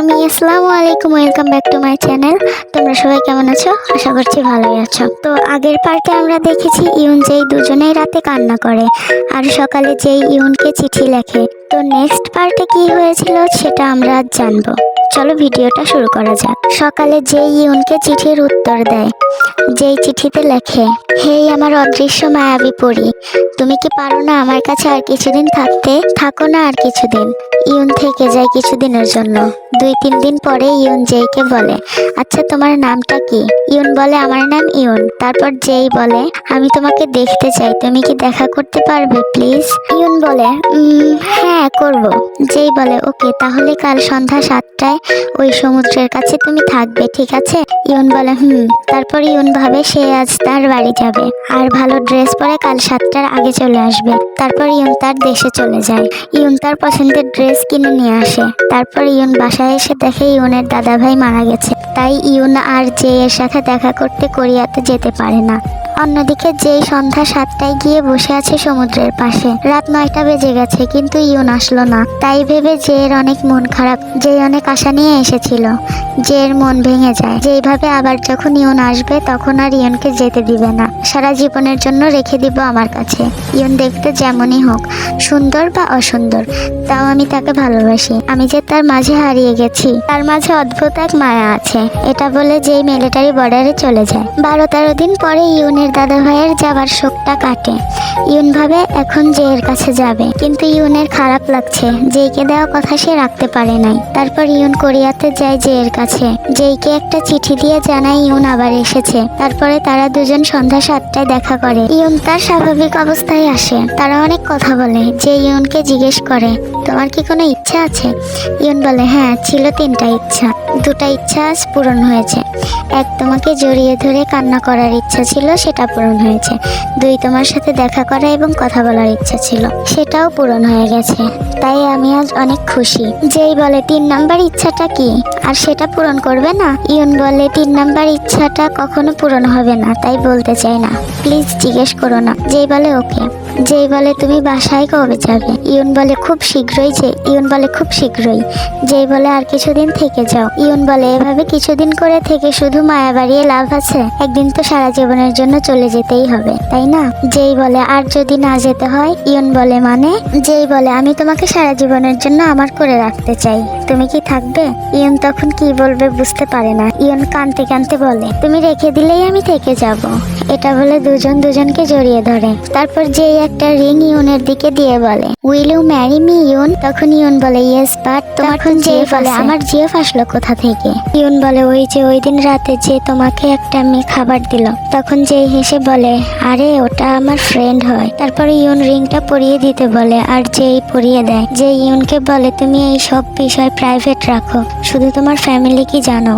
Army আসসালামু আলাইকুম welcome back to my channel তোমরা সবাই কেমন আছো? আশা করছি ভালোই আছো। তো আগের পার্টে আমরা দেখেছি ইউন যেই দুজনেই রাতে কান্না করে, আর সকালে যেই ইউনকে চিঠি লেখে। তো নেক্সট পার্টে কি হয়েছিল সেটা আমরা আজ জানব। চলো ভিডিওটা শুরু করা যাক। সকালে যেই ইউনকে চিঠির উত্তর দেয় যেই চিঠিতে লেখে হেই আমার অদৃশ্য মায়াবী পড়ি তুমি কি পারো না আমার কাছে আর কিছুদিন থাকতে? থাকো না আর কিছুদিন। ইউন থেকে যায় কিছুদিনের জন্য। দুই তিন দিন পরে ইউন জেইকে বলে আচ্ছা তোমার নামটা কি? ইউন বলে আমার নাম ইউন। তারপর জেই বলে আমি তোমাকে দেখতে চাই তুমি কি দেখা করতে পারবে প্লিজ? ইউন বলে "উম, হ্যাঁ করব। যেই বলে, ওকে, তাহলে কাল সন্ধ্যা সাতটায় ওই সমুদ্রের কাছে তুমি থাকবে, ঠিক আছে? ইউন বলে, হুম। তারপর ইউন ভাবে, সে আজ তার বাড়ি যাবে। আর ভালো ড্রেস পরে কাল সাতটার আগে চলে আসবে। তারপর ইউন তার দেশে চলে যায়। ইউন তার পছন্দের ড্রেস কিনে নিয়ে আসে। তারপর ইউন বাসায় এসে দেখে ইউনের দাদাভাই মারা গেছে। তাই ইউন আর জে এর সাথে দেখা করতে কোরিয়াতে যেতে পারে না। অন্যদিকে যেই সন্ধ্যা সাতটায় গিয়ে বসে আছে সমুদ্রের পাশে, রাত নয়টা বেজে গেছে কিন্তু ইউন আসলো না। তাই ভেবে এর অনেক মন খারাপ যে অনেক আশা নিয়ে এসেছিল এর মন ভেঙে যায়। যেইভাবে আবার যখন ইউন আসবে, তখন আর ইয়নকে যেতে দিবে না। সারা জীবনের জন্য রেখে দিব আমার কাছে। ইয়ন দেখতে যেমনই হোক, সুন্দর বা অসুন্দর, তাও আমি তাকে ভালোবাসি। আমি যে তার মাঝে হারিয়ে গেছি, তার মাঝে অদ্ভুত এক মায়া আছে। এটা বলে যেই মিলিটারি বর্ডারে চলে যায়। বারো তেরো দিন পরে ইউনের দাদা ভাইয়ের যাবার শোকটা কাটে। ইউন ভাবে এখন জেয়ের কাছে যাবে। কিন্তু ইউনের খারাপ লাগছে। জেইকে দেওয়া কথা সে রাখতে পারে নাই। তারপর ইউন কোরিয়াতে যায় জেয়ের কাছে। জেইকে একটা চিঠি দিয়ে জানায় ইউন আবার এসেছে। তারপরে তারা দুজন সন্ধ্যা সাতটায় দেখা করে। ইউন তার স্বাভাবিক অবস্থায় আসে। তারা অনেক কথা বলে। যে ইউনকে জিজ্ঞেস করে তোমার কি কোনো ইচ্ছা আছে? ইউন বলে হ্যাঁ ছিল তিনটা ইচ্ছা। দুটা ইচ্ছা আজ পূরণ হয়েছে। এক তোমাকে জড়িয়ে ধরে কান্না করার ইচ্ছা ছিল, সেটা পূরণ হয়েছে। দুই তোমার সাথে দেখা করা এবং কথা বলার ইচ্ছা ছিল, সেটাও পূরণ হয়ে গেছে। তাই আমি আজ অনেক খুশি। যেই বলে, তিন নাম্বার ইচ্ছাটা কি? আর সেটা পূরণ করবে না? ইউন বলে, তিন নাম্বার ইচ্ছাটা কখনো পূরণ হবে না, তাই বলতে চাই না। প্লিজ জিজ্ঞেস করো না। যেই বলে, ওকে। যেই বলে, তুমি বাসায় কবে যাবে? ইয়ন বলে, খুব শীঘ্রই যে ইউন বলে খুব শীঘ্রই। যেই বলে আর কিছুদিন থেকে যাও। ইউন বলে, এভাবে কিছুদিন করে থেকে শুধু মায়া বাড়িয়ে লাভ আছে। একদিন তো সারা জীবনের জন্য চলে যেতেই হবে, তাই না? যেই বলে, আর যদি না যেতে হয়? ইউন বলে মানে? যেই বলে, আমি তোমাকে সারা জীবনের জন্য আমার করে রাখতে চাই। তুমি কি থাকবে? ইয়ন তখন কি বলবে বুঝতে পারে না। ইয়ন কানতে কানতে বলে, তুমি রেখে দিলেই আমি থেকে যাব। এটা বলে দুজন দুজনকে জড়িয়ে ধরে। তারপর যেই একটা রিং ইউনের দিকে দিয়ে বলে, will you marry me Yoon তখন ইউন বলে ইয়েস বাট তখন যে বলে আমার জিএফ আসলো কোথা থেকে? ইউন বলে ওই যে ওই দিন রাতে যে তোমাকে একটা মেয়ে খাবার দিল। তখন যেই হেসে বলে আরে ওটা আমার ফ্রেন্ড হয়। তারপরে ইউন রিংটা পরিয়ে দিতে বলে আর যেই পরিয়ে দেয়। যে ইউনকে বলে তুমি এই সব বিষয় প্রাইভেট রাখো। শুধু তোমার ফ্যামিলি কি জানো।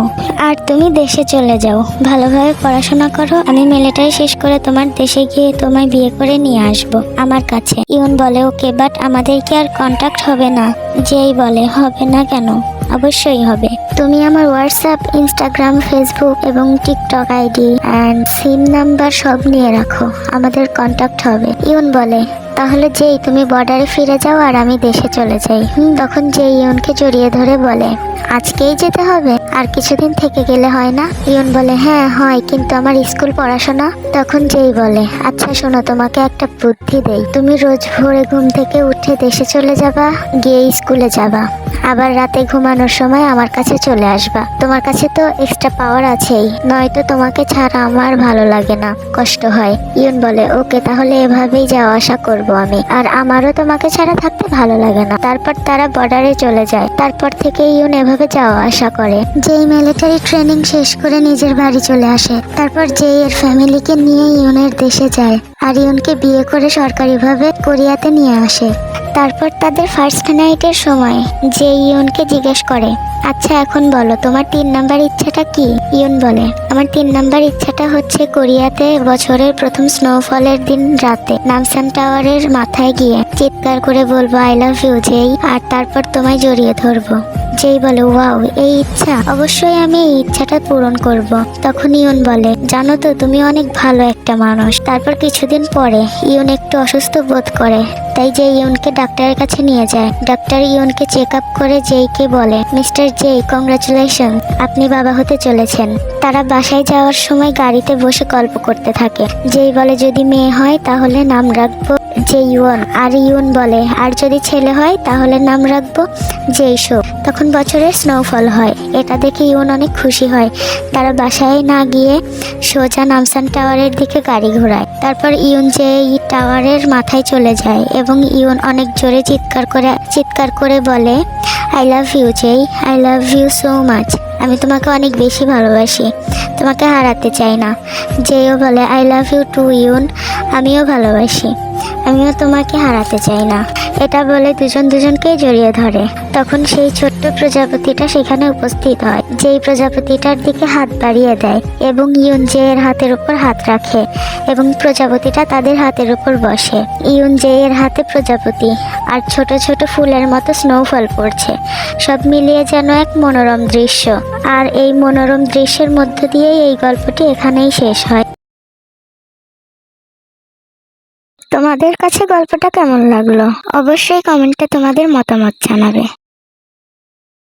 আর তুমি দেশে চলে যাও। ভালোভাবে পড়াশোনা করো। আমি মেলেটাই শেষ করে তোমার দেশে গিয়ে তোমায় বিয়ে করে নিয়ে আসব আমার কাছে। ইউন বলে ওকে বাট আমাদের কি আর কন্ট্যাক্ট হবে না। যেই বলে, হবে না কেন? অবশ্যই হবে। তুমি আমার হোয়াটসঅ্যাপ ইনস্টাগ্রাম ফেসবুক এবং TikTok ID and SIM number সব নিয়ে রাখো। আমাদের কন্ট্যাক্ট হবে। ইউন বলে তাহলে যেই, তুমি বর্ডারে ফিরে যাও আর আমি দেশে চলে যাই। হুম, তখন যেই ইউনকে জড়িয়ে ধরে বলে, আজকেই যেতে হবে? আর কিছুদিন থেকে গেলে হয় না? ইউন বলে হ্যাঁ হয়, কিন্তু আমার স্কুল পড়াশোনা? তখন যেই বলে আচ্ছা শোনো, তোমাকে একটা বুদ্ধি দেই। তুমি রোজ ভোরে ঘুম থেকে উঠে দেশে চলে যাবা গিয়ে স্কুলে যাবা। আবার রাতে ঘুমানোর সময় আমার কাছে চলে আসবা। তোমার কাছে তো এক্সট্রা পাওয়ার আছেই। নয়তো তোমাকে ছাড়া আমার ভালো লাগে না। কষ্ট হয়। ইউন বলে, ওকে, তাহলে এভাবেই যাওয়া আসা করব আমি। আর আমারও তোমাকে ছাড়া থাকতে ভালো লাগে না। তারপর তারা বর্ডারে চলে যায়। তারপর থেকে ইউন এভাবে যাওয়া আসা করে। যেই মিলিটারি ট্রেনিং শেষ করে নিজের বাড়ি চলে আসে। তারপর যেই এর ফ্যামিলিকে নিয়ে ইউনের দেশে যায়। আর ইউনকে বিয়ে করে সরকারিভাবে কোরিয়াতে নিয়ে আসে। তারপর তাদের ফার্স্ট নাইটের সময় যে ইয়নকে জিজ্ঞেস করে আচ্ছা এখন বলো, তোমার তিন নাম্বার ইচ্ছাটা কি? ইয়ন বলে, আমার তিন নাম্বার ইচ্ছাটা হচ্ছে কোরিয়াতে বছরের প্রথম স্নোফলের দিন রাতে নামসান টাওয়ারের মাথায় গিয়ে চিৎকার করে বলব আই লাভ ইউ যেই আর তারপর তোমায় জড়িয়ে ধরবো। যেই বলে, ওয়াও, এই ইচ্ছা? অবশ্যই আমি এই ইচ্ছাটা পূরণ করব। তখন ইউন বলে, জানো তো, তুমি অনেক ভালো একটা মানুষ। তারপর কিছুদিন পরে, ইউন একটু অসুস্থ বোধ করে। তাই যে ইউনকে ডাক্তারের কাছে নিয়ে যায়। ডাক্তার ইউনকে চেক আপ করে জেইকে বলে, মিস্টার জেই, কংগ্রাচুলেশন, আপনি বাবা হতে চলেছেন। তারা বাসায় যাওয়ার সময় গাড়িতে বসে গল্প করতে থাকে। যেই বলে, যদি মেয়ে হয়, তাহলে নাম রাখব যে ইউন। আর ইউন বলে, আর যদি ছেলে হয়, তাহলে নাম রাখব জেইশো তখন বছরের স্নোফল হয়, এটা দেখে ইউন অনেক খুশি হয়। তারা বাসায় না গিয়ে সোজা নামসান টাওয়ারের দিকে গাড়ি ঘোরায়। তারপর ইউন যে টাওয়ারের মাথায় চলে যায় এবং ইউন অনেক জোরে চিৎকার করে চিৎকার করে বলে I love you Jae I love you so much আমি তোমাকে অনেক বেশি ভালোবাসি। তোমাকে হারাতে চাই না। যেও বলে I love you too Yoon. আমিও ভালোবাসি। আমিও তোমাকে হারাতে চাই না। এটা বলে দুজন দুজনকেই জড়িয়ে ধরে। তখন সেই ছোট্ট প্রজাপতিটা সেখানে উপস্থিত হয়, যেই প্রজাপতিটার দিকে হাত বাড়িয়ে দেয় এবং ইউন জে এর হাতের উপর হাত রাখে এবং প্রজাপতিটা তাদের হাতের উপর বসে। ইউন জে এর হাতে প্রজাপতি আর ছোট ছোট ফুলের মতো স্নোফল পড়ছে। সব মিলিয়ে যেন এক মনোরম দৃশ্য। আর এই মনোরম দৃশ্যের মধ্য দিয়েই এই গল্পটি এখানেই শেষ হয়। তোমাদের কাছে গল্পটা কেমন লাগল? অবশ্যই কমেন্টে তোমাদের মতামত জানাবে।